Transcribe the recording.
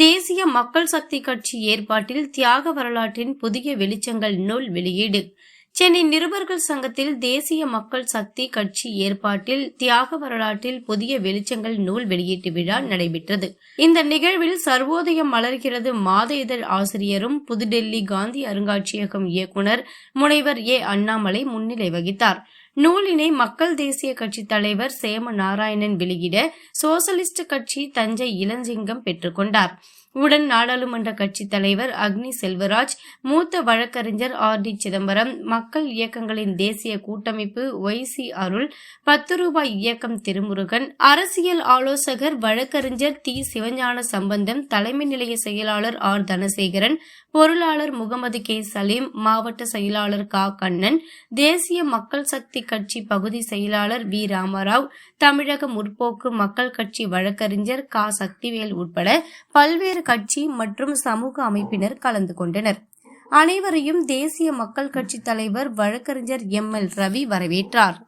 தேசிய மக்கள் சக்தி கட்சி ஏற்பாட்டில் தியாக வரலாற்றின் புதிய வெளிச்சங்கள் நூல் வெளியீடு. சென்னை நிருபர்கள் சங்கத்தில் தேசிய மக்கள் சக்தி கட்சி ஏற்பாட்டில் தியாக வரலாற்றில் புதிய வெளிச்சங்கள் நூல் வெளியீட்டு விழா நடைபெற்றது. இந்த நிகழ்வில் சர்வோதயம் மலர்கிறது மாத இதழ் ஆசிரியரும் புதுடெல்லி காந்தி அருங்காட்சியகம் இயக்குனர் முனைவர் ஏ. அண்ணாமலை முன்னிலை வகித்தார். நூலினை மக்கள் தேசிய கட்சி தலைவர் சேம நாராயணன் வெளியிட சோசலிஸ்ட் கட்சி தஞ்சை இளஞ்சிங்கம் பெற்றுக்கொண்டார் உடன் நாடாளுமன்ற கட்சி தலைவர் அக்னி செல்வராஜ் மூத்த வழக்கறிஞர் ஆர் டி சிதம்பரம் மக்கள் இயக்கங்களின் தேசிய கூட்டமைப்பு ஒய் சி அருள் பத்து ரூபாய் இயக்கம் திருமுருகன் அரசியல் ஆலோசகர் வழக்கறிஞர் தி சிவஞான சம்பந்தம் தலைமை நிலைய செயலாளர் ஆர் தனசேகரன் பொருளாளர் முகமது கே சலீம் மாவட்ட செயலாளர் கா கண்ணன் தேசிய மக்கள் சக்தி கட்சி பகுதி செயலாளர் வி. ராமராவ் தமிழக முற்போக்கு மக்கள் கட்சி வழக்கறிஞர் கா. சக்திவேல் உட்பட பல்வேறு கட்சி மற்றும் சமூக அமைப்பினர் கலந்து கொண்டனர். அனைவரையும் தேசிய மக்கள் கட்சி தலைவர் வழக்கறிஞர் எம். எல். ரவி வரவேற்றார்.